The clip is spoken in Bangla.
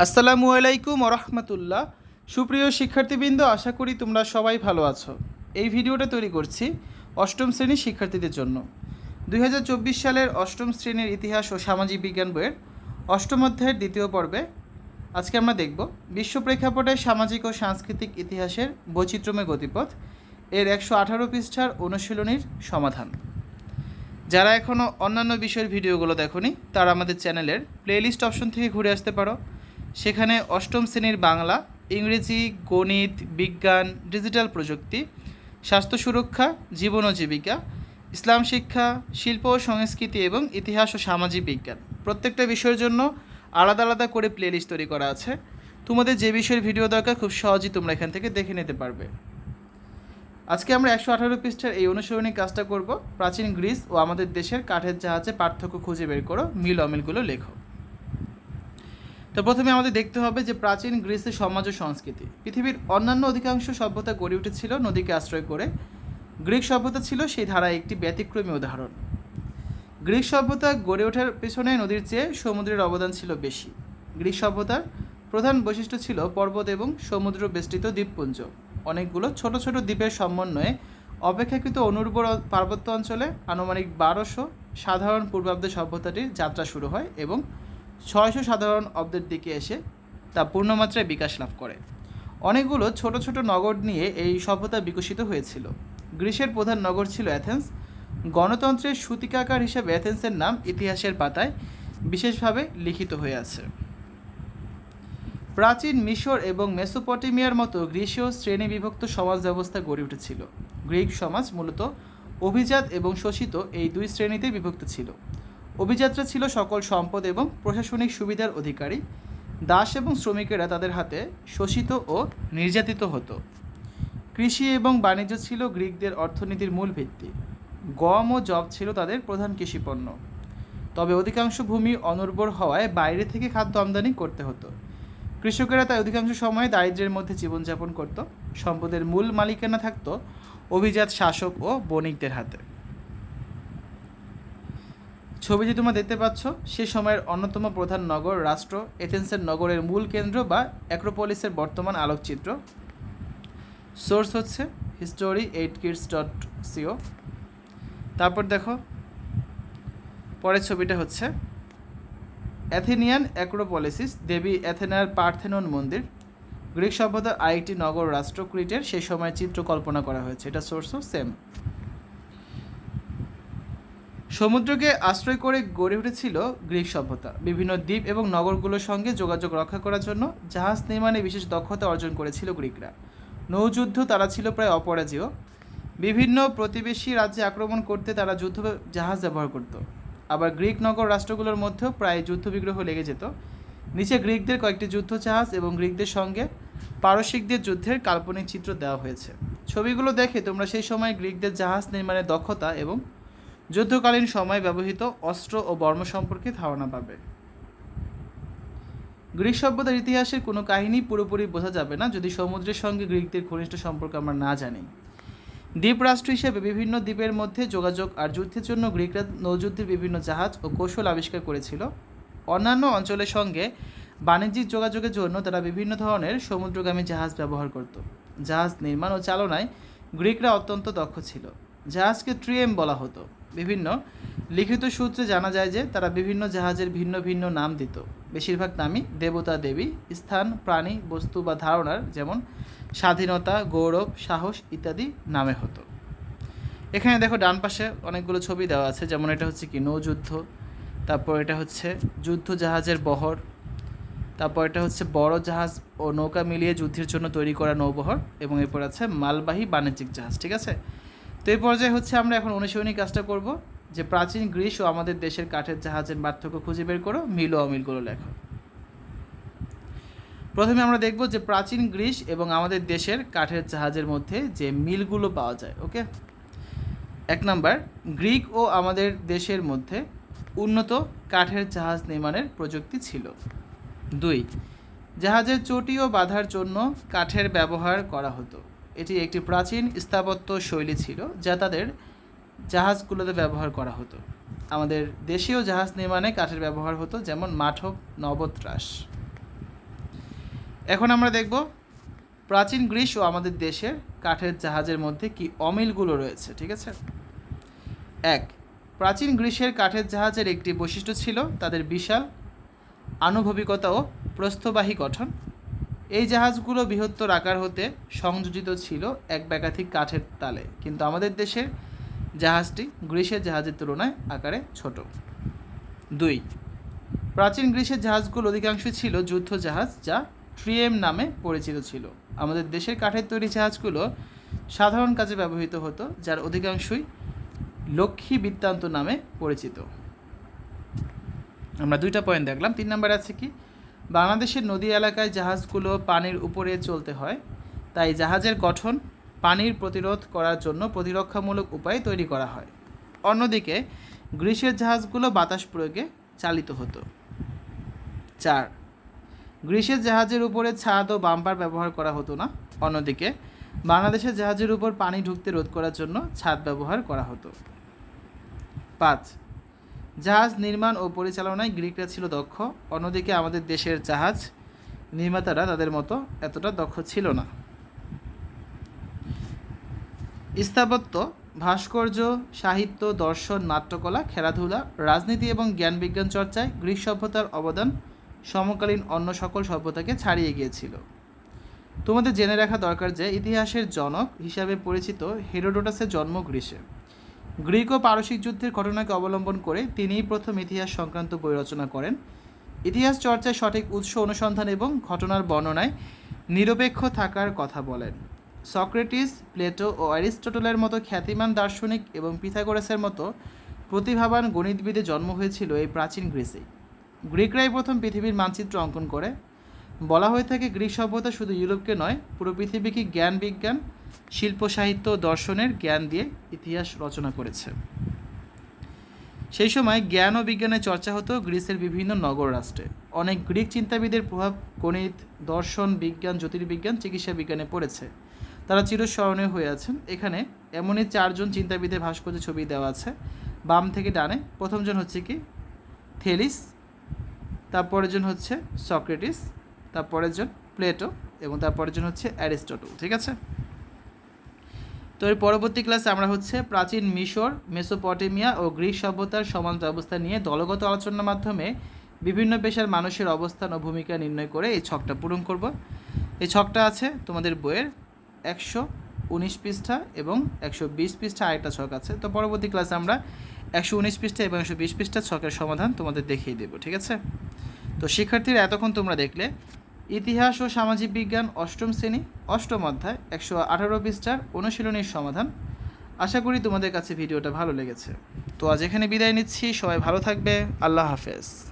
আসসালামু আলাইকুম রহমতুল্লাহ। সুপ্রিয় শিক্ষার্থীবৃন্দ, আশা করি তোমরা সবাই ভালো আছো। এই ভিডিওটা তৈরি করছি অষ্টম শ্রেণির শিক্ষার্থীদের জন্য। দুই হাজার চব্বিশ সালের অষ্টম শ্রেণির ইতিহাস ও সামাজিক বিজ্ঞান বইয়ের অষ্টম অধ্যায়ের দ্বিতীয় পর্বে আজকে আমরা দেখব বিশ্ব প্রেক্ষাপটে সামাজিক ও সাংস্কৃতিক ইতিহাসের বৈচিত্র্যময় গতিপথ, এর একশো আঠারো পৃষ্ঠার অনুশীলনীর সমাধান। যারা এখনও অন্যান্য বিষয়ের ভিডিওগুলো দেখোনি, তারা আমাদের চ্যানেলের প্লেলিস্ট অপশন থেকে ঘুরে আসতে পারো। সেখানে অষ্টম শ্রেণির বাংলা, ইংরেজি, গণিত, বিজ্ঞান, ডিজিটাল প্রযুক্তি, স্বাস্থ্য সুরক্ষা, জীবন ও জীবিকা, ইসলাম শিক্ষা, শিল্প ও সংস্কৃতি এবং ইতিহাস ও সামাজিক বিজ্ঞান। প্রত্যেকটা বিষয়ের জন্য আলাদা আলাদা করে প্লেলিস্ট তৈরি করা আছে। তোমাদের যে বিষয়ের ভিডিও দরকার, খুব সহজেই তোমরা এখান থেকে দেখে নিতে পারবে। আজকে আমরা একশো আঠারো পৃষ্ঠার এই অনুসরণী কাজটা করব। প্রাচীন গ্রিস ও আমাদের দেশের কাঠের জাহাজে পার্থক্য খুঁজে বের করো। মিল অমিলগুলো লেখো। তো প্রথমে আমাদের দেখতে হবে যে প্রাচীন গ্রিসের সমাজ ও সংস্কৃতি। পৃথিবীর অন্যান্য অধিকাংশ সভ্যতা গড়ে উঠেছিল নদীকে আশ্রয় করে। গ্রিক সভ্যতা ছিল সেই ধারায় একটি ব্যতিক্রমী উদাহরণ। গ্রিক সভ্যতা গড়ে ওঠার পেছনে নদীর চেয়ে সমুদ্রের অবদান ছিল বেশি। গ্রিক সভ্যতার প্রধান বৈশিষ্ট্য ছিল পর্বত এবং সমুদ্র বেষ্টিত দ্বীপপুঞ্জ। অনেকগুলো ছোট ছোট দ্বীপের সমন্বয়ে অপেক্ষাকৃত অনুর্বর পার্বত্য অঞ্চলে আনুমানিক বারোশো সাধারণ পূর্বাব্দে সভ্যতাটির যাত্রা শুরু হয় এবং ছয়শো সাধারণ অব্দের দিকে এসে তা পূর্ণমাত্রায় বিকাশ লাভ করে। অনেকগুলো ছোট ছোট নগর নিয়ে এই সভ্যতা বিকশিত হয়েছিল। গ্রিসের প্রধান নগর ছিল অ্যাথেন্স। গণতন্ত্রের সূতিকাকার হিসেবে অ্যাথেন্সের নাম ইতিহাসের পাতায় বিশেষভাবে লিখিত হয়ে আছে। প্রাচীন মিশর এবং মেসোপটেমিয়ার মতো গ্রীসীয় শ্রেণি বিভক্ত সমাজ ব্যবস্থা গড়ে উঠেছিল। গ্রিক সমাজ মূলত অভিজাত এবং শোষিত এই দুই শ্রেণীতে বিভক্ত ছিল। অভিজাতরা ছিল সকল সম্পদ এবং প্রশাসনিক সুবিধার অধিকারী। দাস এবং শ্রমিকেরা তাদের হাতে শোষিত ও নির্যাতিত হতো। কৃষি এবং বাণিজ্য ছিল গ্রিকদের অর্থনীতির মূল ভিত্তি। গম ও জব ছিল তাদের প্রধান কৃষিপণ্য। তবে অধিকাংশ ভূমি অনুর্বর হওয়ায় বাইরে থেকে খাদ্য আমদানি করতে হতো। কৃষকেরা তাই অধিকাংশ সময় দারিদ্র্যের মধ্যে জীবনযাপন করত। সম্পদের মূল মালিকানা থাকত অভিজাত শাসক ও বণিকদের হাতে। ছবিটি তোমরা দেখতে পাচ্ছ, সে সময়ের অন্যতম প্রধান নগর রাষ্ট্র, এথেন্সের নগরের মূল কেন্দ্র বা অ্যাক্রোপলিসের বর্তমান আলোকচিত্র। সোর্স হচ্ছে history eight kids dot C তারপর দেখো, পরের ছবিটা হচ্ছে অ্যাথেনিয়ান অ্যাক্রোপলিসিস দেবী অ্যাথেনার পার্থেনন মন্দির। গ্রিক সভ্যতার আরেকটি নগর রাষ্ট্র ক্রিটের সেই সময় চিত্র কল্পনা করা হয়েছে। এটা সোর্সও সেম সমুদ্রকে আশ্রয় করে গড়ে উঠেছিল গ্রিক সভ্যতা। বিভিন্ন দ্বীপ এবং নগরগুলোর সঙ্গে যোগাযোগ রক্ষা করার জন্য জাহাজ নির্মাণে বিশেষ দক্ষতা অর্জন করেছিল গ্রিকরা। নৌযুদ্ধ তারা ছিল প্রায় অপরাজেয়। বিভিন্ন প্রতিবেশী রাজ্যে আক্রমণ করতে তারা যুদ্ধ জাহাজ ব্যবহার করত। আবার গ্রিক নগর রাষ্ট্রগুলোর মধ্যেও প্রায় যুদ্ধবিগ্রহ লেগে যেত। নিচে গ্রিকদের কয়েকটি যুদ্ধ জাহাজ এবং গ্রিকদের সঙ্গে পারসিকদের যুদ্ধের কাল্পনিক চিত্র দেওয়া হয়েছে। ছবিগুলো দেখে তোমরা সেই সময় গ্রিকদের জাহাজ নির্মাণের দক্ষতা এবং যুদ্ধকালীন সময়ে ব্যবহৃত অস্ত্র ও বর্ম সম্পর্কে ধারণা পাবে। গ্রিক সভ্যতার ইতিহাসের কোনো কাহিনী পুরোপুরি বোঝা যাবে না, যদি সমুদ্রের সঙ্গে গ্রিকদের ঘনিষ্ঠ সম্পর্ক আমরা না জানি। দ্বীপ রাষ্ট্র হিসেবে বিভিন্ন দ্বীপের মধ্যে যোগাযোগ আর যুদ্ধের জন্য গ্রিকরা নৌযুদ্ধের বিভিন্ন জাহাজ ও কৌশল আবিষ্কার করেছিল। অন্যান্য অঞ্চলের সঙ্গে বাণিজ্যিক যোগাযোগের জন্য তারা বিভিন্ন ধরনের সমুদ্রগামী জাহাজ ব্যবহার করত। জাহাজ নির্মাণ ও চালনায় গ্রিকরা অত্যন্ত দক্ষ ছিল। জাহাজকে ট্রিএম বলা হতো। বিভিন্ন লিখিত সূত্রে জানা যায় যে তারা বিভিন্ন জাহাজের ভিন্ন ভিন্ন নাম দিত। বেশিরভাগ নামই দেবতা দেবী, স্থান, প্রাণী, বস্তু বা ধারণার যেমন স্বাধীনতা, গৌরব, সাহস ইত্যাদি নামে হতো। এখানে দেখো ডান পাশে অনেকগুলো ছবি দেওয়া আছে, যেমন এটা হচ্ছে কি নৌযুদ্ধ, তারপর এটা হচ্ছে যুদ্ধ জাহাজের বহর, তারপর এটা হচ্ছে বড় জাহাজ ও নৌকা মিলিয়ে যুদ্ধের জন্য তৈরি করা নৌবহর এবং এরপর আছে মালবাহী বাণিজ্যিক জাহাজ, ঠিক আছে? তো এই পর্যায়ে হচ্ছে আমরা এখন অনুশীলনী কাজটা করব, যে প্রাচীন গ্রিস ও আমাদের দেশের কাঠের জাহাজের পার্থক্য খুঁজে বের করো, মিল ও অমিলগুলো লেখো। প্রথমে আমরা দেখব যে প্রাচীন গ্রিস এবং আমাদের দেশের কাঠের জাহাজের মধ্যে যে মিলগুলো পাওয়া যায়, ওকে? এক নাম্বার, গ্রিক ও আমাদের দেশের মধ্যে উন্নত কাঠের জাহাজ নির্মাণের প্রযুক্তি ছিল। দুই, জাহাজের চটি ও বাঁধার জন্য কাঠের ব্যবহার করা হতো। এটি একটি প্রাচীন স্থাপত্য শৈলী ছিল যা তাদের জাহাজগুলোতে ব্যবহার করা হতো। আমাদের দেশীয় জাহাজ নির্মাণে কাঠের ব্যবহার হতো, যেমন মাঠক নবত্রাস এখন আমরা দেখব প্রাচীন গ্রীস ও আমাদের দেশের কাঠের জাহাজের মধ্যে কি অমিলগুলো রয়েছে, ঠিক আছে? এক, প্রাচীন গ্রিসের কাঠের জাহাজের একটি বৈশিষ্ট্য ছিল তাদের বিশাল আনুভবিকতা ও প্রস্থবাহী গঠন। এই জাহাজগুলো বৃহত্তর আকার হতে সংযোজিত ছিল এক ব্যাকাধিক কাঠের তালে। কিন্তু আমাদের দেশের জাহাজটি গ্রিসের জাহাজের তুলনায় আকারে ছোট। দুই, প্রাচীন গ্রিসের জাহাজগুলো অধিকাংশই ছিল যুদ্ধ জাহাজ যা ট্রিএম নামে পরিচিত ছিল। আমাদের দেশের কাঠের তৈরি জাহাজগুলো সাধারণ কাজে ব্যবহৃত হতো, যার অধিকাংশই লক্ষ্মী বৃত্তান্ত নামে পরিচিত। আমরা দুইটা পয়েন্ট দেখলাম। তিন নম্বর আছে কি? বাংলাদেশের নদী এলাকায় জাহাজগুলো পানির উপরে চলতে হয়, তাই জাহাজের গঠন পানির প্রতিরোধ করার জন্য প্রতিরক্ষামূলক উপায় তৈরি করা হয়। অন্যদিকে, গ্রীষ্মের জাহাজগুলো বাতাস প্রয়োগে চালিত হতো। চার, গ্রীষ্মের জাহাজের উপরে ছাদ ও বাম্পার ব্যবহার করা হতো না। অন্যদিকে, বাংলাদেশের জাহাজের উপর পানি ঢুকতে রোধ করার জন্য ছাদ ব্যবহার করা হতো। পাঁচ জাহাজ নির্মাণ ও পরিচালনায় গ্রিকরা ছিল দক্ষ। অন্যদিকে আমাদের দেশের জাহাজ নির্মাতারা তাদের মতো এতটা দক্ষ ছিল না। স্থাপত্য, ভাস্কর্য, সাহিত্য, দর্শন, নাট্যকলা, খেলাধুলা, রাজনীতি এবং জ্ঞান বিজ্ঞান চর্চায় গ্রিক সভ্যতার অবদান সমকালীন অন্য সকল সভ্যতাকে ছাড়িয়ে গিয়েছিল। তোমাদের জেনে রাখা দরকার যে, ইতিহাসের জনক হিসাবে পরিচিত হেরোডোটাসের জন্ম গ্রীসে গ্রিক ও পারসিক যুদ্ধের ঘটনাকে অবলম্বন করে তিনিই প্রথম ইতিহাস সংক্রান্ত বই রচনা করেন। ইতিহাস চর্চায় সঠিক উৎস অনুসন্ধান এবং ঘটনার বর্ণনায় নিরপেক্ষ থাকার কথা বলেন। সক্রেটিস, প্লেটো ও অ্যারিস্টটলের মতো খ্যাতিমান দার্শনিক এবং পিথাগোরাসের মতো প্রতিভাবান গণিতবিদে জন্ম হয়েছিল এই প্রাচীন গ্রিসেই গ্রিকরাই প্রথম পৃথিবীর মানচিত্র অঙ্কন করে। বলা হয়ে থাকে গ্রিক সভ্যতা শুধু ইউরোপকে নয়, পুরো পৃথিবীকে জ্ঞান বিজ্ঞান, শিল্প সাহিত্য দর্শনের জ্ঞান দিয়ে ইতিহাস রচনা করেছে? সেই সময় জ্ঞান ও বিজ্ঞানের চর্চা হতো গ্রিসের বিভিন্ন নগর রাষ্ট্রে। অনেক গ্রিক চিন্তাবিদের প্রভাব গণিত, দর্শন, বিজ্ঞান, জ্যোতির্বিজ্ঞান, চিকিৎসা বিজ্ঞানে পড়েছে। তারা চিরস্মরণীয় হয়ে আছেন। এখানে এমনই চারজন চিন্তাবিদের ভাস্কর্য ছবি দেওয়া আছে। বাম থেকে ডানে প্রথমজন হচ্ছে কি? থেলিস তারপরের জন হচ্ছে সক্রেটিস তারপরের জন প্লেটো এবং তারপরের জন হচ্ছে অ্যারিস্টটল, ঠিক আছে? তো এর পরবর্তী ক্লাসে আমরা হচ্ছে প্রাচীন মিশর, মেসোপটেমিয়া ও গ্রিক সভ্যতার সমান ব্যবস্থা নিয়ে দলগত আলোচনার মাধ্যমে বিভিন্ন পেশার মানুষের অবস্থান ও ভূমিকা নির্ণয় করে এই ছকটা পূরণ করব। এই ছকটা আছে তোমাদের বইয়ের একশো উনিশ পৃষ্ঠা এবং একশো বিশ পৃষ্ঠা আরেকটা ছক আছে। তো পরবর্তী ক্লাসে আমরা একশো উনিশ পৃষ্ঠা এবং একশো বিশ পৃষ্ঠা ছকের সমাধান তোমাদের দেখিয়ে দেবো, ঠিক আছে? তো শিক্ষার্থীরা এতক্ষণ তোমরা দেখলে ইতিহাস ও সামাজিক বিজ্ঞান অষ্টম শ্রেণি, অষ্টম অধ্যায়, একশো আঠারো পৃষ্ঠার অনুশীলনীর সমাধান। আশা করি তোমাদের কাছে ভিডিওটা ভালো লেগেছে। তো আজ এখানে বিদায় নিচ্ছি। সবাই ভালো থাকবে। আল্লাহ হাফেজ।